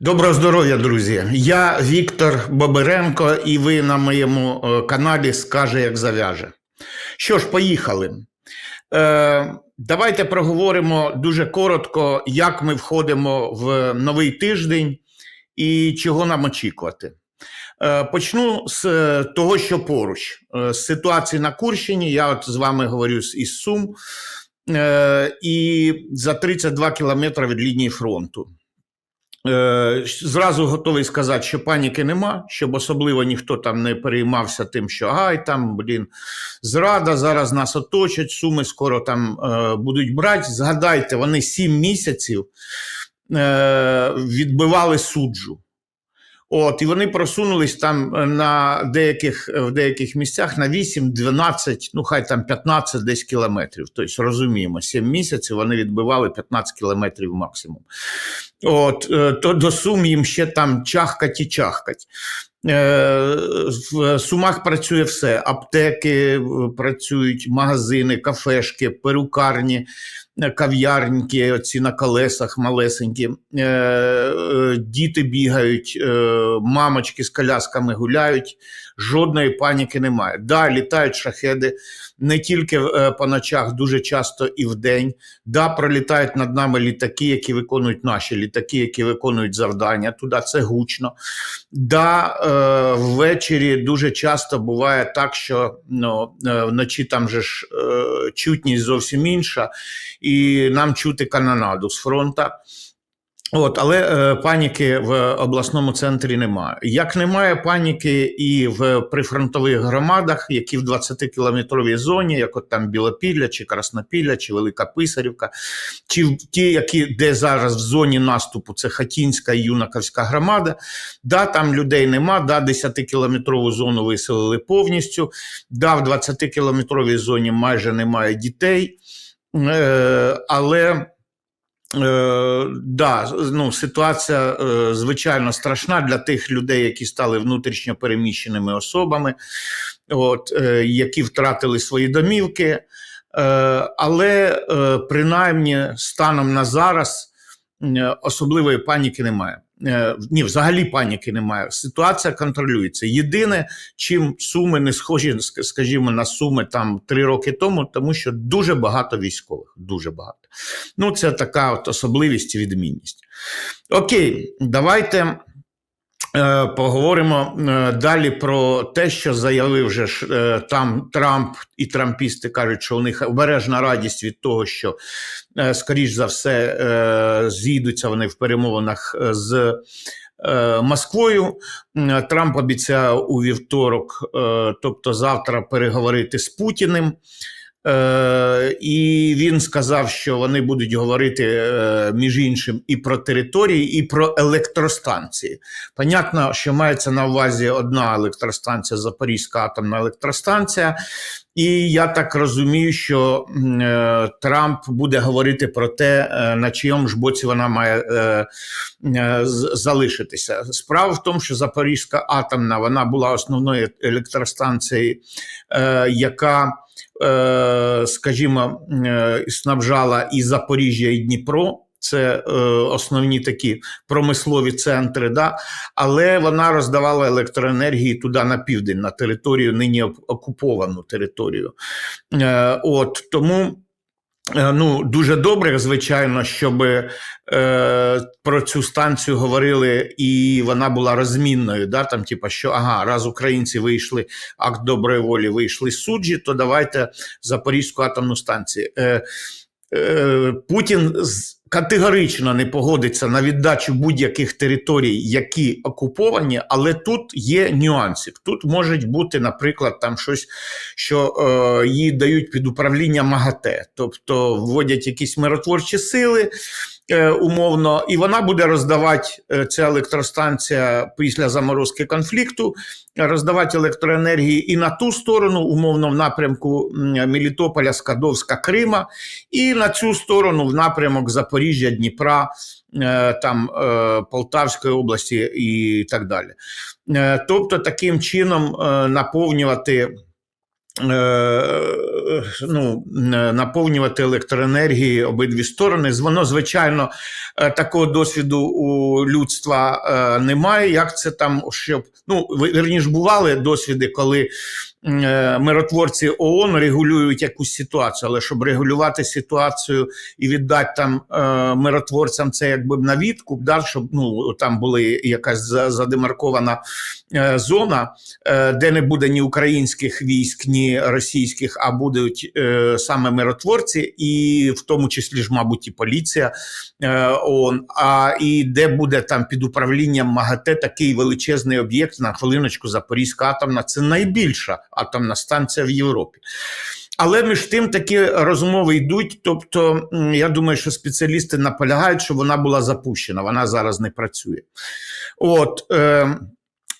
Доброго здоров'я, друзі! Я Віктор Бобиренко, і ви на моєму е, каналі Скаже, як зав'яже. Що ж, поїхали. Е, давайте проговоримо дуже коротко, як ми входимо в новий тиждень і чого нам очікувати. Е, почну з е, того, що поруч. Е, з ситуації на Курщині. Я от з вами говорю із Сум. І за 32 кілометри від лінії фронту. Е, Зразу готовий сказати, що паніки нема, щоб особливо ніхто там не переймався тим, що ай там, блін, зрада, зараз нас оточать, суми скоро там е, будуть брати. Згадайте, вони сім місяців е, відбивали суджу. От, і вони просунулись там е, на деяких, в деяких місцях на 8, 12, ну хай там 15 десь кілометрів. Тобто розуміємо, 7 місяців вони відбивали 15 кілометрів максимум. От, е, то до Сум їм ще там чахкать і чахкать. Е, В Сумах працює все: аптеки е, працюють, магазини, кафешки, перукарні, е, кав'ярньки, оці на колесах малесенькі. Е, е, Діти бігають, е, мамочки з колясками гуляють, жодної паніки немає. Да, літають шахеди не тільки е, по ночах, дуже часто і вдень. Да, пролітають над нами літаки, які виконують наші літаки, які виконують завдання. Туди це гучно. Да, е, ввечері дуже часто буває так, що ну, е, вночі там же ж е, чутність зовсім інша, і нам чути канонаду з фронта. От, але е, паніки в обласному центрі немає. Як немає паніки і в прифронтових громадах, які в 20-кілометровій зоні, як от там Білопілля, чи Краснопілля, чи Велика Писарівка, чи в ті, які де зараз в зоні наступу, це Хатінська і Юнаковська громада. Да, там людей нема, да, 10-кілометрову зону виселили повністю. Да, в 20-кілометровій зоні майже немає дітей. Е, але Е, да, ну, ситуація е, звичайно страшна для тих людей, які стали внутрішньо переміщеними особами, от, е, які втратили свої домівки. Е, але е, принаймні станом на зараз е, особливої паніки немає. Е, ні, взагалі паніки немає. Ситуація контролюється. Єдине, чим суми не схожі, скажімо, на суми там три роки тому, тому що дуже багато військових. Дуже багато. Ну, це така от особливість і відмінність. Окей, давайте. Е, Поговоримо е, далі про те, що заявив же е, там Трамп і трампісти кажуть, що у них обережна радість від того, що скоріш за все зійдуться вони в перемовинах з Москвою. Трамп обіцяв у вівторок, тобто завтра, переговорити з Путіним. Е, і він сказав, що вони будуть говорити е, між іншим і про території, і про електростанції. Понятно, що мається на увазі одна електростанція, Запорізька атомна електростанція. І я так розумію, що е, Трамп буде говорити про те, е, на чийому ж боці вона має е, е, залишитися. Справа в тому, що Запорізька атомна вона була основною електростанцією, е, яка скажімо, е, снабжала і Запоріжжя, і Дніпро. Це е, основні такі промислові центри, да? але вона роздавала електроенергії туди на південь, на територію, нині ок- окуповану територію. Е, от, тому е, ну, дуже добре, звичайно, щоб е, про цю станцію говорили, і вона була розмінною. Да? Там, типа, що ага, раз українці вийшли, акт доброї волі вийшли суджі, то давайте Запорізьку атомну станцію. Е, е, Путін категорично не погодиться на віддачу будь-яких територій, які окуповані, але тут є нюанси. Тут може бути, наприклад, там щось, що е, їй дають під управління МАГАТЕ, тобто вводять якісь миротворчі сили. Е, Умовно, і вона буде роздавати е, ця електростанція після заморозки конфлікту, роздавати електроенергії і на ту сторону, умовно, в напрямку Мелітополя, Скадовська, Крима, і на цю сторону в напрямок Запоріжжя, Дніпра, е, там Полтавської області і так далі. Тобто, таким чином наповнювати ну, е, наповнювати електроенергії обидві сторони. Воно, звичайно, е, такого досвіду у людства е, немає. Як це там, щоб ну ви- бували досвіди, коли е, миротворці ООН регулюють якусь ситуацію, але щоб регулювати ситуацію і віддати там е, миротворцям це якби на відкуп, да, щоб ну там була якась задемаркована е, зона, е, де не буде ні українських військ, ні російських, а будуть е, саме миротворці, і в тому числі ж, мабуть, і поліція е, ООН, а і де буде там під управлінням МАГАТЕ такий величезний об'єкт на хвилиночку Запорізька атомна. Це найбільша атомна станція в Європі. Але між тим такі розмови йдуть. Тобто, я думаю, що спеціалісти наполягають, що вона була запущена, вона зараз не працює. От. Е,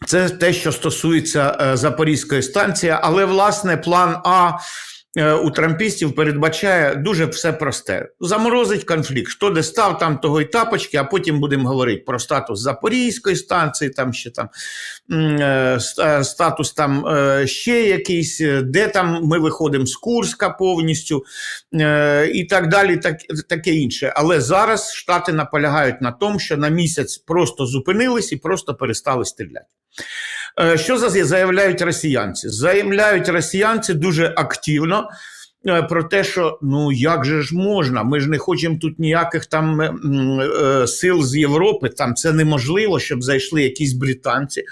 це те, що стосується е, Запорізької станції, але власне план А у трампістів передбачає дуже все просте: заморозить конфлікт. Хто де став, там того й тапочки, а потім будемо говорити про статус Запорізької станції, там ще там е, ста- статус там е, ще якийсь, е, де там ми виходимо з Курська повністю е, і так далі, так, таке інше. Але зараз Штати наполягають на тому, що на місяць просто зупинились і просто перестали стріляти. Е, Що заявляють росіянці? Заявляють росіянці дуже активно. е, Про те, що ну як же ж можна? Ми ж не хочемо тут ніяких там е, сил з Європи. Там це неможливо, щоб зайшли якісь британці.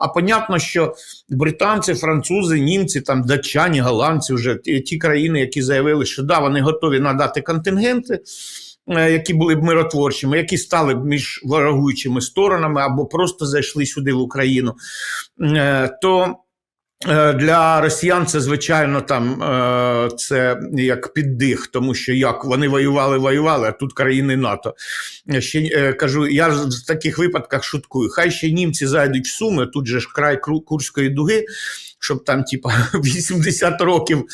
А понятно, що британці, французи, німці, там датчані, голландці, вже ті, країни, які заявили, що да, вони готові надати контингенти, які були б миротворчими, які стали б між ворогуючими сторонами або просто зайшли сюди в Україну, е, то е, для росіян це звичайно там е, це як піддих, тому що як вони воювали, воювали, а тут країни НАТО. Ще е, кажу, я в таких випадках шуткую. Хай ще німці зайдуть в Суми, тут же ж край Курської дуги, щоб там, типа, 80 років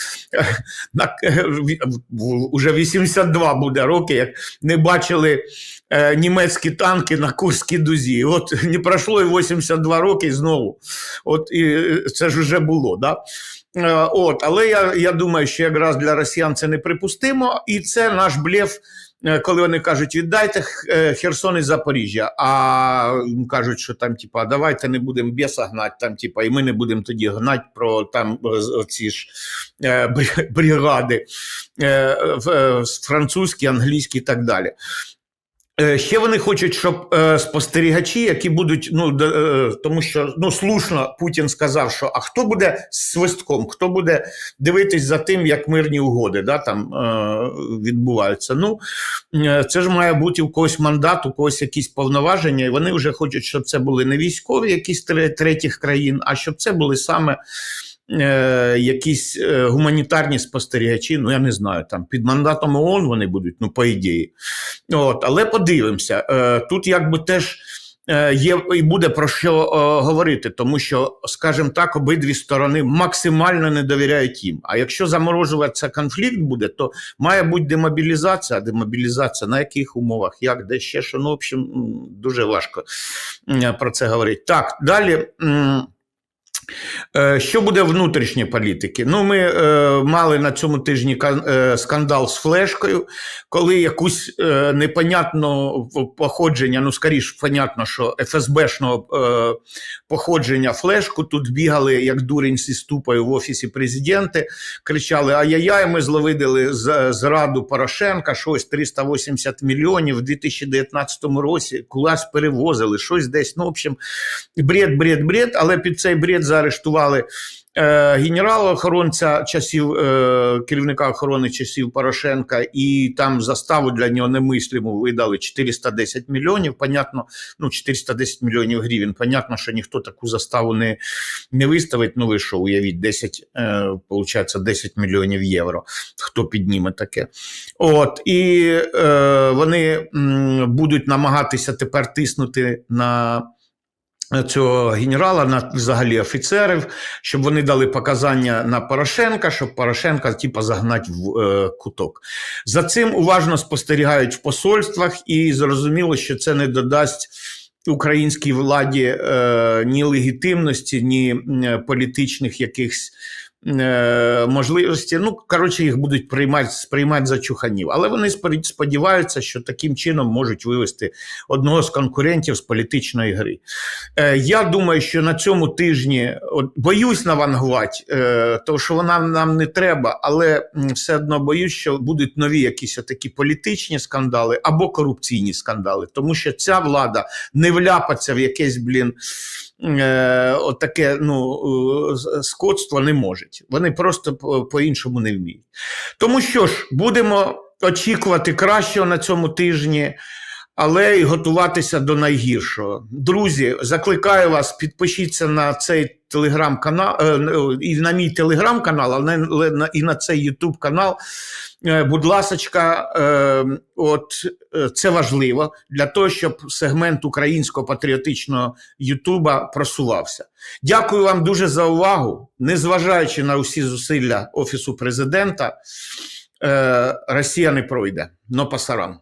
на е, ві- в- уже 82 буде роки, як не бачили е, німецькі танки на Курській дузі. От не пройшло і 82 роки знову. От і це ж вже було, да? Е, От, але я, я думаю, що якраз для росіян це неприпустимо, і це наш блеф. Е, Коли вони кажуть, віддайте е, Херсон і Запоріжжя, а кажуть, що там, типа, давайте не будемо біса гнати, там, типа, і ми не будемо тоді гнати про там ці ж е, бригади французькі, англійські і так далі. Е, Ще вони хочуть, щоб е, спостерігачі, які будуть, ну е, тому що ну слушно Путін сказав, що а хто буде свистком, хто буде дивитись за тим, як мирні угоди да, там відбуваються. Ну це ж має бути у когось мандат, у когось якісь повноваження, і вони вже хочуть, щоб це були не військові якісь третіх країн, а щоб це були саме. Е, якісь е, гуманітарні спостерігачі, ну я не знаю, там під мандатом ООН вони будуть, ну по ідеї. От, але подивимося. Е, тут якби теж є і буде про що говорити, тому що, скажімо так, обидві сторони максимально не довіряють їм. А якщо заморожуватися конфлікт буде, то має бути демобілізація. А демобілізація на яких умовах, як, де ще що. Ну, в общем, дуже важко про це говорити. Так, далі. Е, Що буде внутрішньої політики? Ну, ми е, мали на цьому тижні е, скандал з флешкою, коли якусь е, непонятно походження, ну скоріш, понятно, що ФСБшного е, походження флешку тут бігали як дурень зі ступою в офісі президента, кричали: Ай-яй-яй, ми зловидили зраду Порошенка, щось 380 мільйонів в 2019 році, кудись перевозили, щось десь. Ну, в общем, бред, бред, бред, але під цей бред заарештували е, генерала-охоронця часів, е, керівника охорони часів Порошенка, і там заставу для нього немислиму видали 410 мільйонів. Понятно, ну 410 мільйонів гривень. Понятно, що ніхто таку заставу не, не виставить. Ну ви що, уявіть, 10, е, получається 10 мільйонів євро. Хто підніме таке? От і е, вони м, будуть намагатися тепер тиснути на цього генерала, на взагалі офіцерів, щоб вони дали показання на Порошенка, щоб Порошенка типа загнати в е, куток. За цим уважно спостерігають в посольствах, і зрозуміло, що це не додасть. Українській владі е, ні легітимності, ні е, політичних якихось е, можливості. Ну, коротше, їх будуть приймати, сприймати за чуханів. Але вони сподіваються, що таким чином можуть вивести одного з конкурентів з політичної гри. Е, я думаю, що на цьому тижні боюсь навангувати, е, тому що вона нам не треба, але все одно боюсь, що будуть нові якісь такі політичні скандали або корупційні скандали, тому що ця влада не вляпаться в якесь, блін. Е, отаке ну, е, скотство не можуть. Вони просто по- по-іншому не вміють. Тому що ж, будемо очікувати кращого на цьому тижні, але й готуватися до найгіршого. Друзі, закликаю вас, підпишіться на цей телеграм-канал е, ну, і на мій телеграм-канал, але і на цей Ютуб канал. Е, Будь ласочка, е, от е, це важливо для того, щоб сегмент українського патріотичного Ютуба просувався. Дякую вам дуже за увагу. Незважаючи на усі зусилля Офісу президента, е, Росія не пройде. Но пасарам.